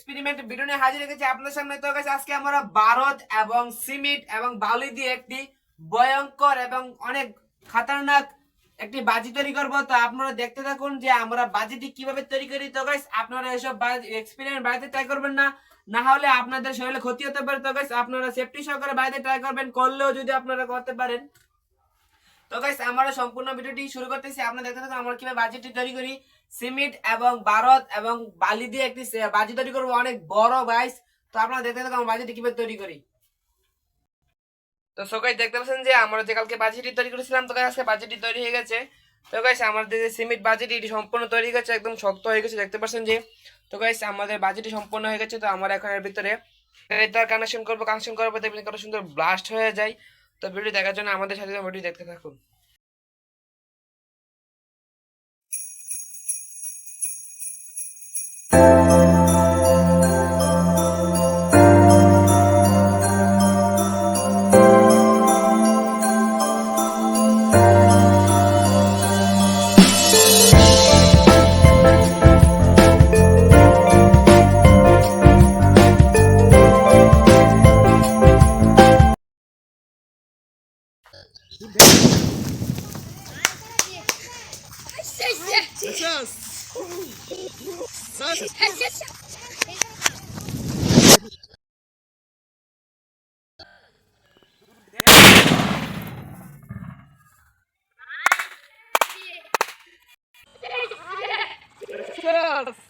Experiment video হাজির হয়েছে আপনাদের সামনে। তো গাইস আজকে আমরা ভারত এবং সিমেন্ট এবং বালি দিয়ে একটি ভয়ঙ্কর এবং অনেক খাতারনাক একটি বাজি তৈরি করব। তো আপনারা দেখতে থাকুন যে আমরা বাজিটি কীভাবে তৈরি করি। তো গাইস আপনারা এসব এক্সপেরিমেন্ট বাড়িতে ট্রাই করবেন না। না হলে আপনাদের শরীরে ক্ষতি হতে পারে। তো গাইস আপনারা সেফটি সহকারে বাড়িতে ট্রাই করবেন। করলেও যদি আপনারা করতে পারেন তো গাইস আমরা সম্পূর্ণ ভিডিওটি শুরু করতেছি। আপনারা দেখতে থাকুন আমরা কীভাবে বাজিটি তৈরি করি। সিমেন্ট এবং ভারত এবং বালি দিয়ে একটি সে- বাজি তৈরি করব অনেক বড় গাইস তো আপনারা দেখতে থাকুন আমরা বাজিটি কীভাবে তৈরি করি। তো সবাই দেখতে পাচ্ছেন যে আমরা যে কালকে বাজিটি তৈরি করেছিলাম, তো আজকে বাজিটি তৈরি হয়ে গেছে। তো গাইস আমাদের যে সিমেন্ট বাজিটি এটি সম্পূর্ণ তৈরি হয়ে গেছে, একদম শক্ত হয়ে গেছে, দেখতে পাচ্ছেন যে। তো গাইস আমাদের বাজিটি সম্পূর্ণ হয়ে গেছে, তো আমরা এখন এর ভিতরে তার কানেকশন করব, কানেকশন করার পর দেখবেন কত সুন্দর ব্লাস্ট হয়ে যায়। তো ভিডিও দেখার জন্য আমাদের সাথে ভিডিও দেখতে থাকুন। Esas. Esas.